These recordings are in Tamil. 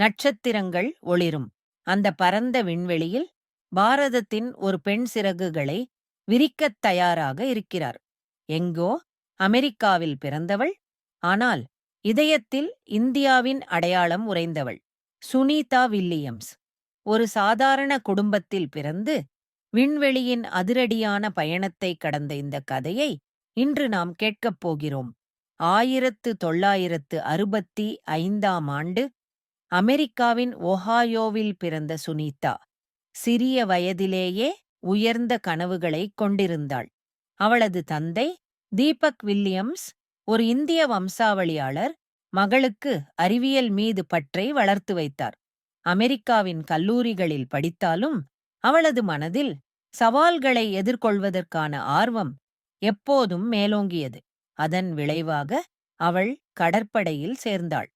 நட்சத்திரங்கள் ஒளிரும். அந்த பரந்த விண்வெளியில் பாரதத்தின் ஒரு பெண் சிறகுகளை விரிக்கத் தயாராக இருக்கிறார். எங்கோ அமெரிக்காவில் பிறந்தவள் ஆனால் இதயத்தில் இந்தியாவின் அடையாளம் உறைந்தவள் சுனீதா வில்லியம்ஸ். ஒரு சாதாரண குடும்பத்தில் பிறந்து விண்வெளியின் அதிரடியான பயணத்தை கடந்த இந்த கதையை இன்று நாம் கேட்கப் போகிறோம். ஆயிரத்து தொள்ளாயிரத்து அறுபத்தி ஐந்தாம் ஆண்டு அமெரிக்காவின் ஒஹாயோவில் பிறந்த சுனீதா சிறிய வயதிலேயே உயர்ந்த கனவுகளை கொண்டிருந்தாள். அவளது தந்தை தீபக் வில்லியம்ஸ் ஒரு இந்திய வம்சாவளியாளர் மகளுக்கு அறிவியல் மீது பற்றை வளர்த்து வைத்தார். அமெரிக்காவின் கல்லூரிகளில் படித்தாலும் அவளது மனதில் சவால்களை எதிர்கொள்வதற்கான ஆர்வம் எப்போதும் மேலோங்கியது. அதன் விளைவாக அவள் கடற்படையில் சேர்ந்தாள்.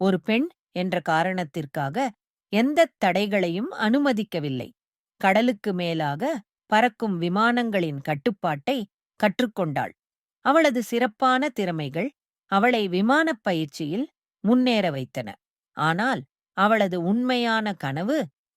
ஒரு பெண் என்ற காரணத்திற்காக எந்தத் தடைகளையும் அனுமதிக்கவில்லை. கடலுக்கு மேலாக பறக்கும் விமானங்களின் கட்டுப்பாட்டை கற்றுக்கொண்டாள். அவளது சிறப்பான திறமைகள் அவளை விமானப் பயிற்சியில் முன்னேற வைத்தன. ஆனால் அவளது உண்மையான கனவு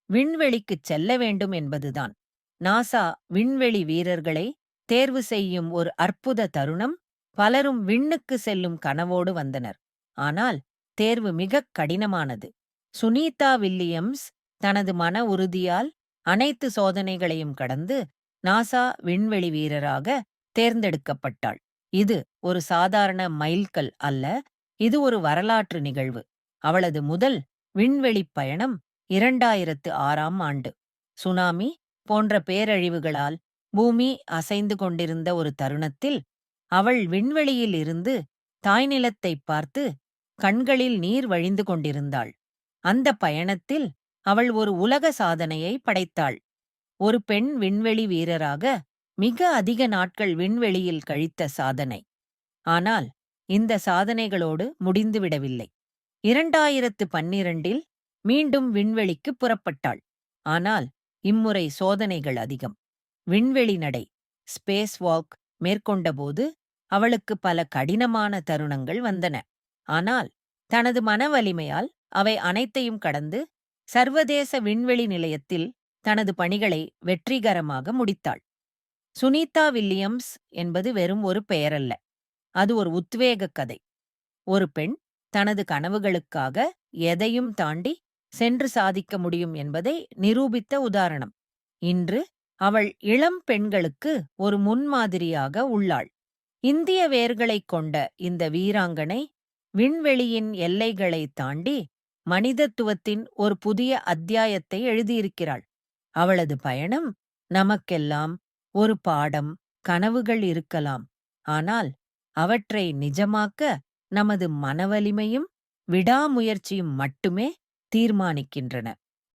விண்வெளிக்குச் செல்ல வேண்டும் என்பதுதான். நாசா விண்வெளி வீரர்களை தேர்வு செய்யும் ஒரு அற்புத தருணம் பலரும் விண்ணுக்கு செல்லும் கனவோடு வந்தனர். ஆனால் தேர்வு மிகக் கடினமானது. சுனீதா வில்லியம்ஸ் தனது மன உறுதியால் அனைத்து சோதனைகளையும் கடந்து நாசா விண்வெளி வீரராக தேர்ந்தெடுக்கப்பட்டாள். இது ஒரு சாதாரண மைல்கல் அல்ல இது ஒரு வரலாற்று நிகழ்வு. அவளது முதல் விண்வெளிப் பயணம் இரண்டாயிரத்து ஆறாம் ஆண்டு. சுனாமி போன்ற பேரழிவுகளால் பூமி அசைந்து கொண்டிருந்த ஒரு தருணத்தில் அவள் விண்வெளியில் இருந்து தாய்நிலத்தைப் பார்த்து கண்களில் நீர் வழிந்து கொண்டிருந்தாள். அந்த பயணத்தில் அவள் ஒரு உலக சாதனையை படைத்தாள். ஒரு பெண் விண்வெளி வீரராக மிக அதிக நாட்கள் விண்வெளியில் கழித்த சாதனை. ஆனால் இந்த சாதனைகளோடு முடிந்துவிடவில்லை இரண்டாயிரத்து பன்னிரண்டில் மீண்டும் விண்வெளிக்கு புறப்பட்டாள். ஆனால் இம்முறை சோதனைகள் அதிகம். விண்வெளி நடை ஸ்பேஸ் வாக் மேற்கொண்டபோது அவளுக்கு பல கடினமான தருணங்கள் வந்தன. ஆனால் தனது மன வலிமையால் அவை அனைத்தையும் கடந்து சர்வதேச விண்வெளி நிலையத்தில் தனது பணிகளை வெற்றிகரமாக முடித்தாள். சுனீதா வில்லியம்ஸ் என்பது வெறும் ஒரு பெயரல்ல. அது ஒரு உத்வேகக் கதை. ஒரு பெண் தனது கனவுகளுக்காக எதையும் தாண்டி சென்று சாதிக்க முடியும் என்பதை நிரூபித்த உதாரணம். இன்று அவள் இளம் பெண்களுக்கு ஒரு முன்மாதிரியாக உள்ளாள். இந்திய வேர்களைக் கொண்ட இந்த வீராங்கனை விண்வெளியின் எல்லைகளை தாண்டி மனிதத்துவத்தின் ஒரு புதிய அத்தியாயத்தை எழுதியிருக்கிறாள். அவளது பயணம் நமக்கெல்லாம் ஒரு பாடம் கனவுகள் இருக்கலாம். ஆனால் அவற்றை நிஜமாக்க நமது மனவலிமையும் விடாமுயற்சியும் மட்டுமே தீர்மானிக்கின்றன.